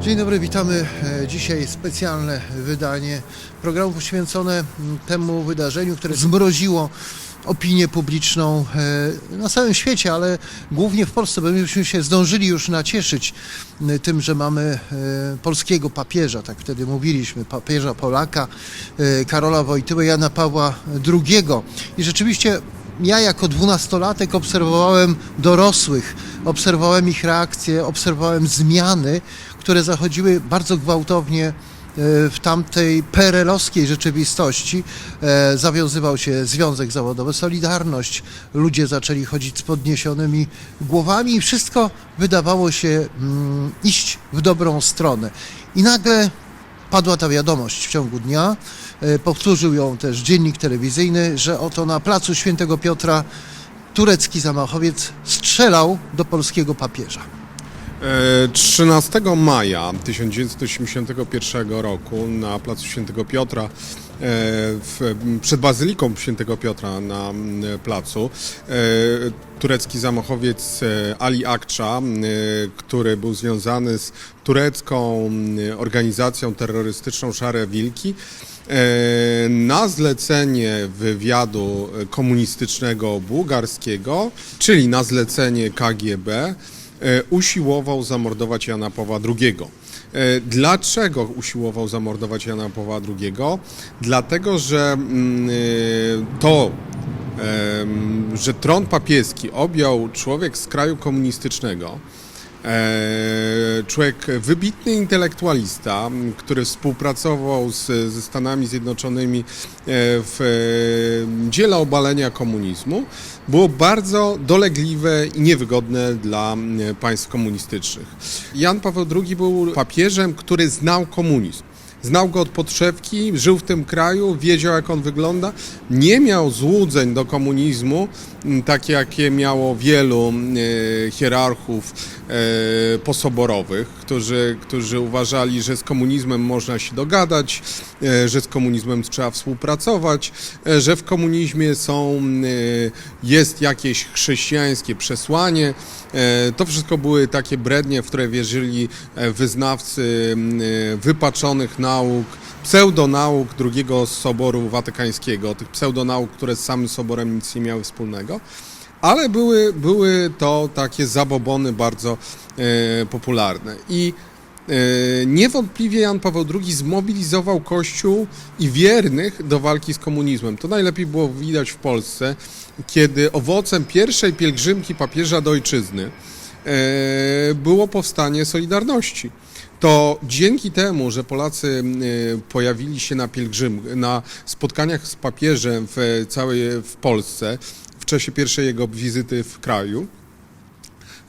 Dzień dobry, witamy. E, Dzisiaj specjalne wydanie programu poświęcone m, temu wydarzeniu, które zmroziło opinię publiczną e, na całym świecie, ale głównie w Polsce, bo myśmy się zdążyli już nacieszyć m, tym, że mamy e, polskiego papieża, tak wtedy mówiliśmy, papieża Polaka, e, Karola Wojtyły, Jana Pawła II. I rzeczywiście ja jako dwunastolatek obserwowałem dorosłych, obserwowałem ich reakcje, obserwowałem zmiany, które zachodziły bardzo gwałtownie e, w tamtej perelowskiej rzeczywistości. E, Zawiązywał się Związek Zawodowy Solidarność, ludzie zaczęli chodzić z podniesionymi głowami i wszystko wydawało się mm, iść w dobrą stronę. I nagle padła ta wiadomość w ciągu dnia. E, Powtórzył ją też dziennik telewizyjny, że oto na placu Świętego Piotra turecki zamachowiec strzelał do polskiego papieża. E, 13 maja 1981 roku na placu Świętego Piotra, e, w, przed Bazyliką Świętego Piotra na placu, e, turecki zamachowiec e, Ali e, który był związany z turecką organizacją terrorystyczną Szare Wilki, e, na zlecenie wywiadu komunistycznego bułgarskiego, czyli na zlecenie KGB, e, usiłował zamordować Jana Pawła II. E, Dlaczego usiłował zamordować Jana Pawła II? Dlatego, że mm, e, to, że tron papieski objął człowiek z kraju komunistycznego, E, Człowiek wybitny intelektualista, który współpracował z, ze Stanami Zjednoczonymi e, w e, dziele obalenia komunizmu, było bardzo dolegliwe i niewygodne dla państw komunistycznych. Jan Paweł II był papieżem, który znał komunizm. Znał go od podszewki, żył w tym kraju, wiedział jak on wygląda. Nie miał złudzeń do komunizmu, takie jakie miało wielu e, hierarchów e, posoborowych, którzy, którzy uważali, że z komunizmem można się dogadać, e, że z komunizmem trzeba współpracować, że w komunizmie są, jest jakieś chrześcijańskie przesłanie. To wszystko były takie brednie, w które wierzyli wyznawcy wypaczonych nauk, pseudonauk drugiego Soboru Watykańskiego, tych pseudonauk, które z samym Soborem nic nie miały wspólnego. Ale były, były to takie zabobony bardzo e, popularne. I e, niewątpliwie Jan Paweł II zmobilizował Kościół i wiernych do walki z komunizmem. To najlepiej było widać w Polsce, kiedy owocem pierwszej pielgrzymki papieża do ojczyzny e, było powstanie Solidarności. To dzięki temu, że Polacy e, pojawili się na pielgrzym, na spotkaniach z papieżem w całej w Polsce w czasie pierwszej jego wizyty w kraju,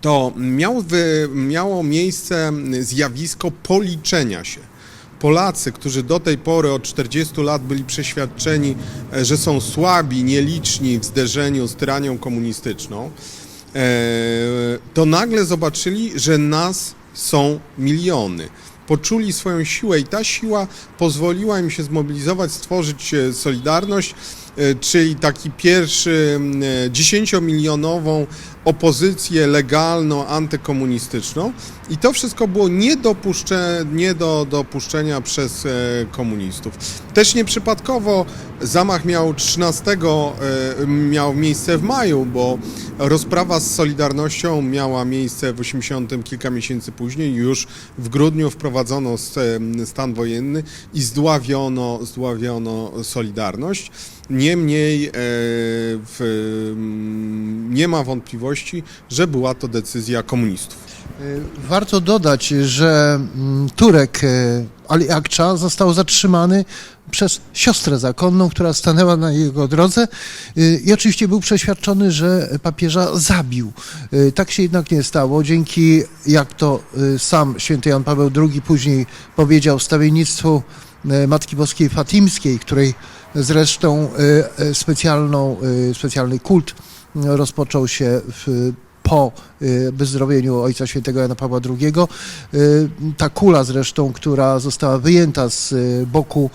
to miało, wy, miało miejsce zjawisko policzenia się. Polacy, którzy do tej pory od 40 lat byli przeświadczeni, e, że są słabi, nieliczni w zderzeniu z tyranią komunistyczną, e, to nagle zobaczyli, że nas są miliony. Poczuli swoją siłę i ta siła pozwoliła im się zmobilizować, stworzyć e, Solidarność, czyli taki pierwszy m, e, dziesięciomilionową opozycję legalną, antykomunistyczną i to wszystko było nie, dopuszcze, nie do dopuszczenia przez e, komunistów. Też nieprzypadkowo zamach miał 13, e, miał miejsce w maju, bo rozprawa z Solidarnością miała miejsce w 80 kilka miesięcy później, już w grudniu wprowadzono e, stan wojenny i zdławiono, zdławiono Solidarność. Niemniej e, w, mm, nie ma wątpliwości, że była to decyzja komunistów. E, Warto dodać, że mm, Turek e, Ali Akça został zatrzymany przez siostrę zakonną, która stanęła na jego drodze i oczywiście był przeświadczony, że papieża zabił. Tak się jednak nie stało. Dzięki, jak to sam święty Jan Paweł II później powiedział, stawiennictwu Matki Boskiej Fatimskiej, której zresztą e, e, specjalną, e, specjalny kult rozpoczął się w po y, wyzdrowieniu Ojca Świętego Jana Pawła II. Y, Ta kula zresztą, która została wyjęta z y, boku,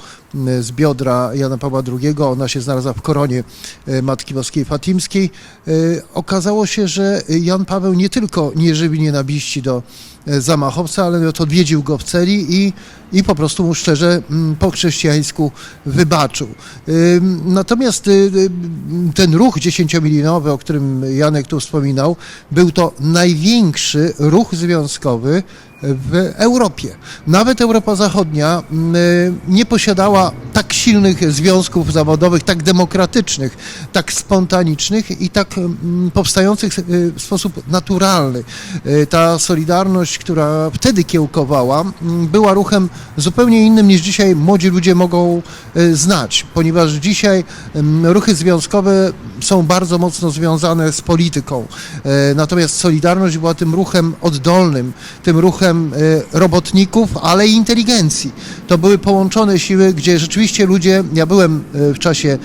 y, z biodra Jana Pawła II, ona się znalazła w koronie y, Matki Boskiej Fatimskiej. Y, Okazało się, że Jan Paweł nie tylko nie żywi nienawiści do y, zamachowca, ale odwiedził go w celi i, i po prostu mu szczerze mm, po chrześcijańsku wybaczył. Natomiast y, y, ten ruch dziesięciomilionowy, o którym Janek tu wspominał, był to największy ruch związkowy w Europie. Nawet Europa Zachodnia mm, y, nie posiadała tak silnych związków zawodowych, tak demokratycznych, tak spontanicznych i tak mm, powstających y, w sposób naturalny. Y, Ta solidarność, która wtedy kiełkowała, mm, była ruchem zupełnie innym niż dzisiaj młodzi ludzie mogą znać, ponieważ dzisiaj ruchy związkowe są bardzo mocno związane z polityką. Natomiast Solidarność była tym ruchem oddolnym, tym ruchem e, robotników, ale i inteligencji. To były połączone siły, gdzie rzeczywiście ludzie, ja byłem e, w czasie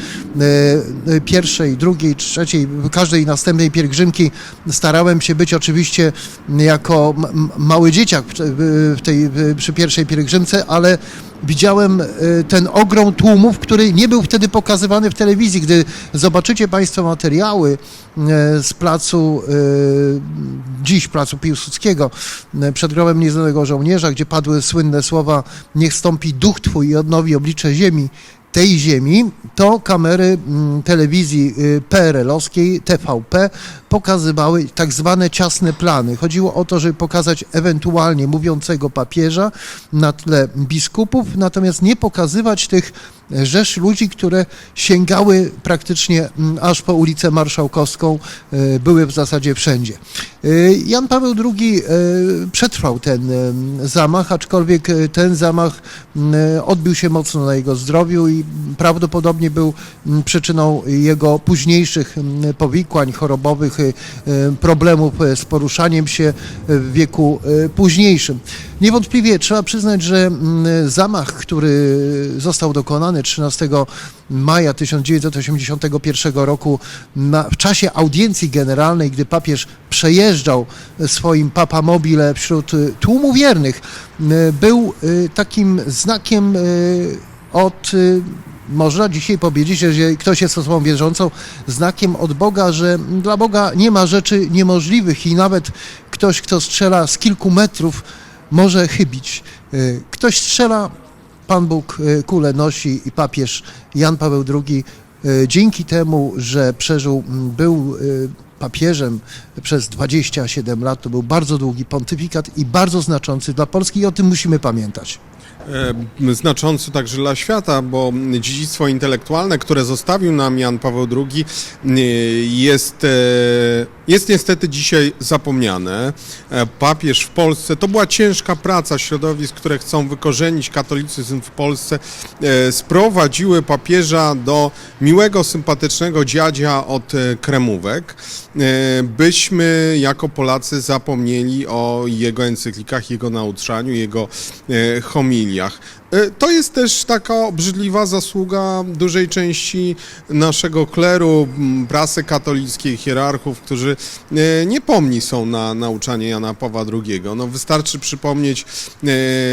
e, pierwszej, drugiej, trzeciej, każdej następnej pielgrzymki, starałem się być oczywiście jako mały dzieciak w- tej, przy pierwszej pielgrzymce, ale widziałem ten ogrom tłumów, który nie był wtedy pokazywany w telewizji. Gdy zobaczycie Państwo materiały z placu, dziś placu Piłsudskiego, przed grobem nieznanego żołnierza, gdzie padły słynne słowa niech stąpi duch Twój i odnowi oblicze ziemi, tej ziemi, to kamery mm, telewizji y, PRL-owskiej, TVP, pokazywały tak zwane ciasne plany. Chodziło o to, żeby pokazać ewentualnie mówiącego papieża na tle biskupów, natomiast nie pokazywać tych rzesz ludzi, które sięgały praktycznie mm, aż po ulicę Marszałkowską, y, były w zasadzie wszędzie. Y, Jan Paweł II przetrwał ten zamach, aczkolwiek ten zamach y, odbił się mocno na jego zdrowiu i prawdopodobnie był mm, przyczyną jego późniejszych mm, powikłań chorobowych, problemów y, z poruszaniem się w wieku y, późniejszym. Niewątpliwie trzeba przyznać, że mm, zamach, który został dokonany 13 maja 1981 roku na, w czasie audiencji generalnej, gdy papież przejeżdżał swoim papamobile wśród y, tłumu wiernych, y, był y, takim znakiem y, od y, można dzisiaj powiedzieć, że ktoś jest osobą wierzącą, znakiem od Boga, że dla Boga nie ma rzeczy niemożliwych i nawet ktoś, kto strzela z kilku metrów, może chybić. Y, Ktoś strzela, Pan Bóg y, kulę nosi i papież Jan Paweł II y, dzięki temu, że przeżył, był papieżem przez 27 lat, to był bardzo długi pontyfikat i bardzo znaczący dla Polski i o tym musimy pamiętać. E, znaczący także dla świata, bo dziedzictwo intelektualne, które zostawił nam Jan Paweł II, e, jest, e, jest niestety dzisiaj zapomniane. E, Papież w Polsce, to była ciężka praca środowisk, które chcą wykorzenić katolicyzm w Polsce, e, sprowadziły papieża do miłego, sympatycznego dziadzia od e, kremówek, byśmy jako Polacy zapomnieli o jego encyklikach, jego nauczaniu, jego homiliach. E, To jest też taka obrzydliwa zasługa dużej części naszego kleru, prasy katolickiej, hierarchów, którzy e, niepomni są na nauczanie Jana Pawła II. No, wystarczy przypomnieć, e,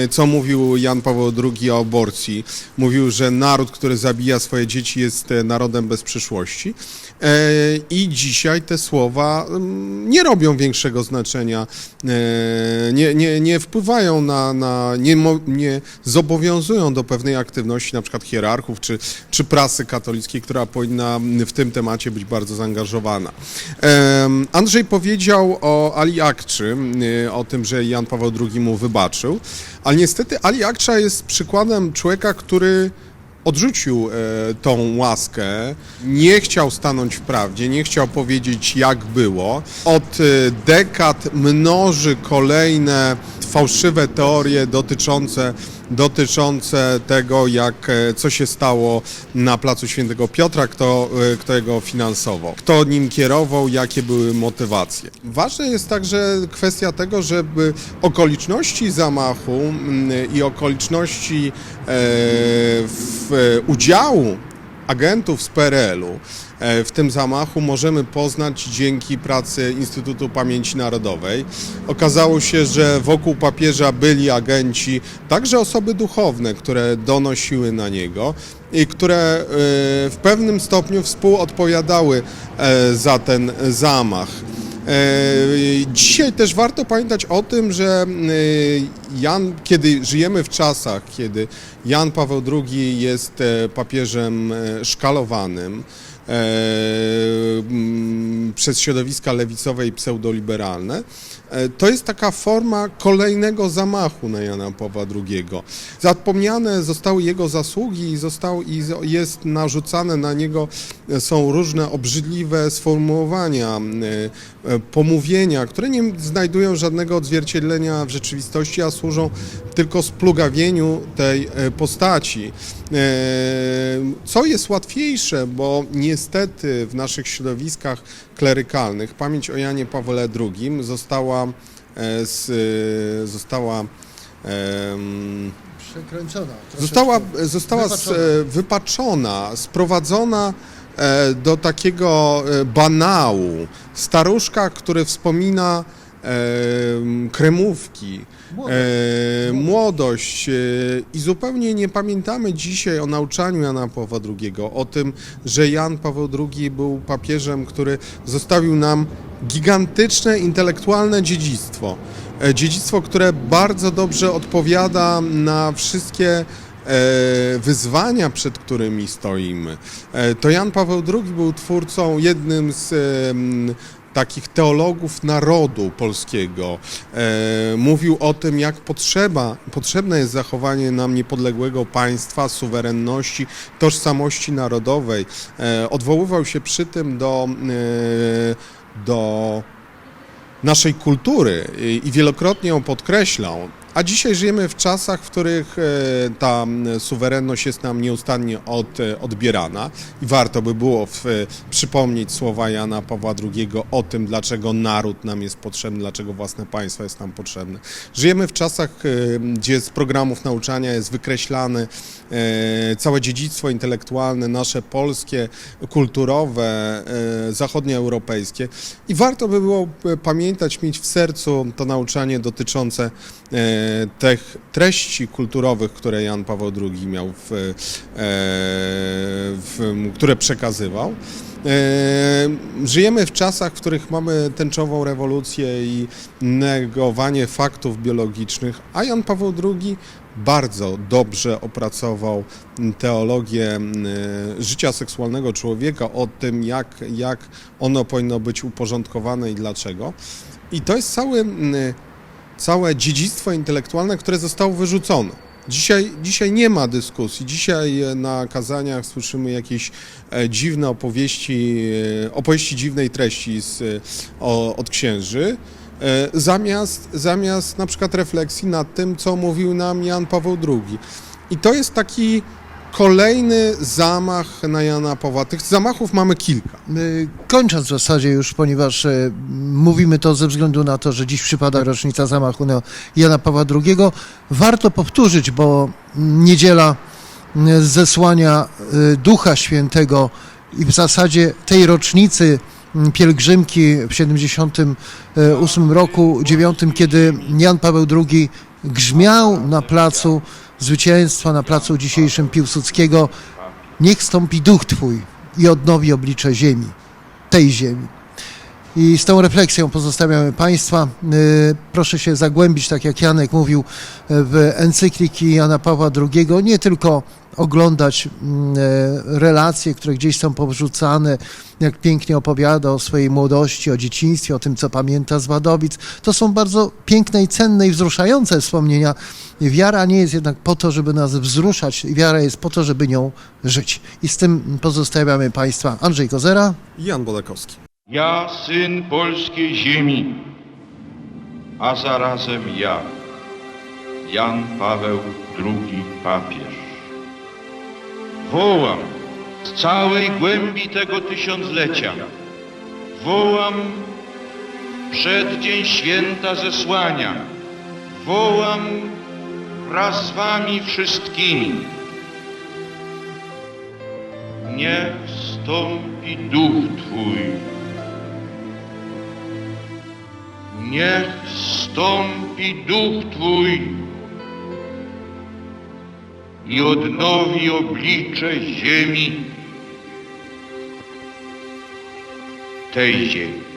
co mówił Jan Paweł II o aborcji. Mówił, że naród, który zabija swoje dzieci jest narodem bez przyszłości. E, I dzisiaj te słowa mm, nie robią większego znaczenia, e, nie, nie, nie wpływają na, na nie, nie zobowiązują do pewnej aktywności na przykład hierarchów czy, czy prasy katolickiej, która powinna w tym temacie być bardzo zaangażowana. Em, Andrzej powiedział o Ali Akczy, o tym, że Jan Paweł II mu wybaczył, ale niestety Ali Akcza jest przykładem człowieka, który odrzucił e, tą łaskę, nie chciał stanąć w prawdzie, nie chciał powiedzieć jak było. Od e, dekad mnoży kolejne fałszywe teorie dotyczące, dotyczące tego, jak, e, co się stało na placu Świętego Piotra, kto, e, kto jego finansował, kto nim kierował, jakie były motywacje. Ważna jest także kwestia tego, żeby okoliczności zamachu mm, i okoliczności e, w, udziału agentów z PRL-u e, w tym zamachu możemy poznać dzięki pracy Instytutu Pamięci Narodowej. Okazało się, że wokół papieża byli agenci, także osoby duchowne, które donosiły na niego i które e, w pewnym stopniu współodpowiadały e, za ten zamach. E, Dzisiaj też warto pamiętać o tym, że e, Jan, kiedy żyjemy w czasach, kiedy Jan Paweł II jest e, papieżem szkalowanym przez środowiska lewicowe i pseudoliberalne, to jest taka forma kolejnego zamachu na Jana Pawła II. Zapomniane zostały jego zasługi i, został, i jest narzucane na niego e, są różne obrzydliwe sformułowania, e, e, pomówienia, które nie znajdują żadnego odzwierciedlenia w rzeczywistości, a służą tylko splugawieniu tej e, postaci. E, Co jest łatwiejsze, bo niestety w naszych środowiskach klerykalnych pamięć o Janie Pawle II została, e, z, e, została em, Przekręcona. troszeczkę. Została, została Wypaczona. wypaczona. wypaczona, sprowadzona e, do takiego e, banału. Staruszka, który wspomina e, kremówki, Młodość. młodość i zupełnie nie pamiętamy dzisiaj o nauczaniu Jana Pawła II, o tym, że Jan Paweł II był papieżem, który zostawił nam gigantyczne intelektualne dziedzictwo. E, Dziedzictwo, które bardzo dobrze odpowiada na wszystkie e, wyzwania, przed którymi stoimy. E, To Jan Paweł II był twórcą, jednym z takich teologów narodu polskiego. E, Mówił o tym, jak potrzeba, potrzebne jest zachowanie nam niepodległego państwa, suwerenności, tożsamości narodowej. E, Odwoływał się przy tym do, e, do naszej kultury i wielokrotnie ją podkreślał. A dzisiaj żyjemy w czasach, w których e, ta suwerenność jest nam nieustannie od, e, odbierana i warto by było w, e, przypomnieć słowa Jana Pawła II o tym, dlaczego naród nam jest potrzebny, dlaczego własne państwo jest nam potrzebne. Żyjemy w czasach, gdzie z programów nauczania jest wykreślane całe dziedzictwo intelektualne, nasze polskie, kulturowe, zachodnioeuropejskie i warto by było pamiętać, mieć w sercu to nauczanie dotyczące tych treści kulturowych, które Jan Paweł II miał, w, e, w, które przekazywał. E, Żyjemy w czasach, w których mamy tęczową rewolucję i negowanie faktów biologicznych, a Jan Paweł II bardzo dobrze opracował teologię m, życia seksualnego człowieka, o tym, jak, jak ono powinno być uporządkowane i dlaczego. I to jest cały, całe dziedzictwo intelektualne, które zostało wyrzucone. Dzisiaj, dzisiaj nie ma dyskusji. Dzisiaj e, na kazaniach słyszymy jakieś e, dziwne opowieści, e, opowieści dziwnej treści z, o, od księży, zamiast, zamiast na przykład refleksji nad tym, co mówił nam Jan Paweł II. I to jest taki kolejny zamach na Jana Pawła. Tych zamachów mamy kilka. Y, Kończąc w zasadzie już, ponieważ e, mówimy to ze względu na to, że dziś przypada rocznica zamachu na Jana Pawła II, warto powtórzyć, bo niedziela m, zesłania y, Ducha Świętego i w zasadzie tej rocznicy pielgrzymki w 78 roku, 9, kiedy Jan Paweł II grzmiał na placu zwycięstwa, na placu dzisiejszym Piłsudskiego, niech stąpi duch Twój i odnowi oblicze ziemi, tej ziemi. I z tą refleksją pozostawiamy Państwa. Y, Proszę się zagłębić, tak jak Janek mówił, w encykliki Jana Pawła II, nie tylko oglądać mm, e, relacje, które gdzieś są powrzucane, jak pięknie opowiada o swojej młodości, o dzieciństwie, o tym, co pamięta z Wadowic. To są bardzo piękne i cenne i wzruszające wspomnienia. Wiara nie jest jednak po to, żeby nas wzruszać, wiara jest po to, żeby nią żyć. I z tym pozostawiamy Państwa Andrzej Kozera. Jan Bodakowski. Ja, syn polskiej ziemi, a zarazem ja, Jan Paweł II papież. Wołam z całej głębi tego tysiąclecia, wołam przeddzień święta zesłania, wołam wraz z wami wszystkimi. niech wstąpi duch Twój. Niech wstąpi duch Twój i odnowi oblicze ziemi tej ziemi.